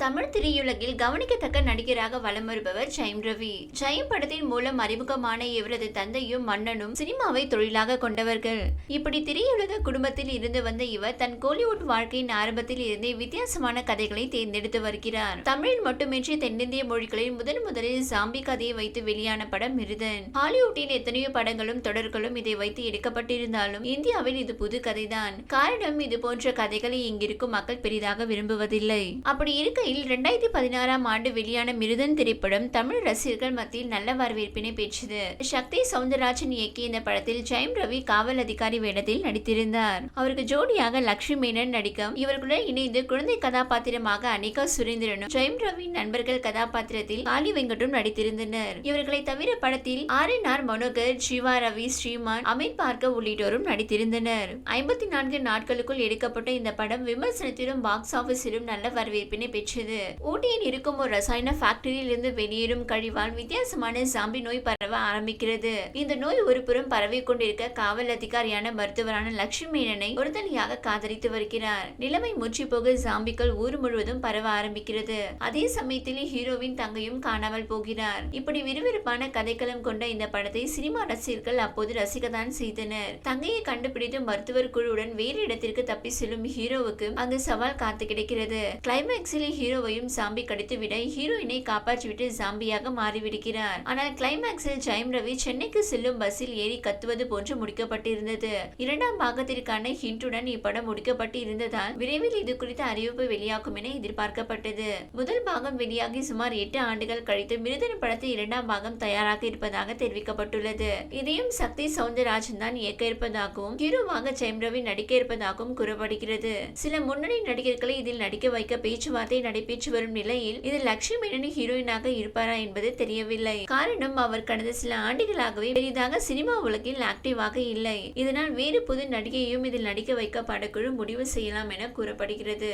தமிழ் திரையுலகில் கவனிக்கத்தக்க நடிகராக வலம் வருபவர் ஜெயம் ரவி. ஜெயம் படத்தின் மூலம் அறிமுகமான இவரது தந்தையும் மன்னனும் சினிமாவை தொழிலாக கொண்டவர்கள். இப்படி திரையுலக குடும்பத்தில் இருந்து வந்த இவர் தன் கோலிவுட் வாழ்க்கையின் ஆரம்பத்தில் இருந்தே வித்தியாசமான கதைகளை தேர்ந்தெடுத்து வருகிறார். தமிழில் மட்டுமின்றி தென்னிந்திய மொழிகளில் முதன் முதலில் ஜாம்பி கதையை வைத்து வெளியான படம் மிருதன். ஹாலிவுட்டில் எத்தனையோ படங்களும் தொடர்களும் இதை வைத்து எடுக்கப்பட்டிருந்தாலும் இந்தியாவில் இது புது கதைதான். காரணம் இது போன்ற கதைகளை இங்கிருக்கும் மக்கள் பெரிதாக விரும்புவதில்லை. அப்படி இருக்க இருக்கையில் ரெண்டாயிரத்தி பதினாறாம் ஆண்டு வெளியான மிருதன் திரைப்படம் தமிழ் ரசிகர்கள் மத்தியில் நல்ல வரவேற்பினை பெற்றது. சக்தி சவுந்தரராஜன் இயக்கிய இந்த படத்தில் ஜெயம் ரவி காவல் அதிகாரி வேடத்தில் நடித்திருந்தார். அவருக்கு ஜோடியாக லக்ஷ்மி மேனன் நடிக்கும். இவர்களுடன் இணைந்து குழந்தை கதாபாத்திரமாக அனிகா சுரேந்திரனும் ஜெயம் ரவி நண்பர்கள் கதாபாத்திரத்தில் காளி வெங்கட்டும் நடித்திருந்தனர். இவர்களை தவிர படத்தில் R N R Manohar Jeeva Ravi Sriman Amit பார்க்க உள்ளிட்டோரும் நடித்திருந்தனர். ஐம்பத்தி நான்கு நாட்களுக்குள் எடுக்கப்பட்ட இந்த படம் விமர்சனத்திலும் பாக்ஸ் ஆபீஸிலும் நல்ல வரவேற்பினை பெற்றது ஊட்டியில் இருக்கும் ஒரு ரசாயன ஃபேக்டரியில் இருந்து வெளியேறும் கழிவால் வித்தியாசமான சாம்பி நோய் பரவ ஆரம்பிக்கிறது. இந்த நோய் ஒருபுறம் பரவி கொண்டிருக்க காவல் அதிகாரியான மருத்துவரான லட்சுமி மேனனை ஒருதலையாக காதலித்து வருகிறார். நிலைமை முற்றி போக சாம்பிக்கள் ஊர் முழுவதும் பரவ ஆரம்பிக்கிறது. அதே சமயத்தில் ஹீரோவின் தங்கையும் காணாமல் போகிறார். இப்படி விறுவிறுப்பான கதைக்களம் கொண்ட இந்த படத்தை சினிமா ரசிகர்கள் அப்போது ரசிக்கத்தான் செய்தனர். தங்கையை கண்டுபிடித்து மருத்துவர் குழுவுடன் வேறு இடத்திற்கு தப்பி செல்லும் ஹீரோவுக்கு அங்கு சவால் காத்து கிடைக்கிறது. கிளைமேக்ஸில் ஹீரோவையும் சாம்பி கடித்துவிட ஹீரோயினை காப்பாற்றிவிட்டு சாம்பியாக மாறிவிடுகிறார். ஆனால் கிளைமேக்ஸில் ஜெயம் ரவி சென்னைக்கு செல்லும் பஸ்ஸில் ஏறி கத்துவது போன்று முடிக்கப்பட்டிருந்தது. இரண்டாம் பாகத்திற்கான ஹிண்டுடன் இப்படம் முடிக்கப்பட்டு இருந்ததால் விரைவில் இது குறித்த அறிவிப்பு வெளியாகும் என எதிர்பார்க்கப்பட்டது. முதல் பாகம் வெளியாகி சுமார் எட்டு ஆண்டுகள் கழித்து மிருதன படத்தை இரண்டாம் பாகம் தயாராக இருப்பதாக தெரிவிக்கப்பட்டுள்ளது. இதையும் சக்தி சவுந்தரராஜன் தான் இயக்க இருப்பதாகவும் ஹீரோவாக ஜெயம் ரவி நடிக்க இருப்பதாகவும் கூறப்படுகிறது. சில முன்னணி நடிகர்களை இதில் நடிக்க வைக்க பேச்சுவார்த்தை நடைபெற்று வரும் நிலையில் இதில் லக்ஷ்மி மேனன் ஹீரோயினாக இருப்பாரா என்பது தெரியவில்லை. காரணம் அவர் கடந்த சில ஆண்டுகளாகவே பெரிதாக சினிமா உலகில் ஆக்டிவாக இல்லை. இதனால் வேறு புது நடிகையும் இதில் நடிக்க வைக்க படக்குழு முடிவு செய்யலாம் என கூறப்படுகிறது.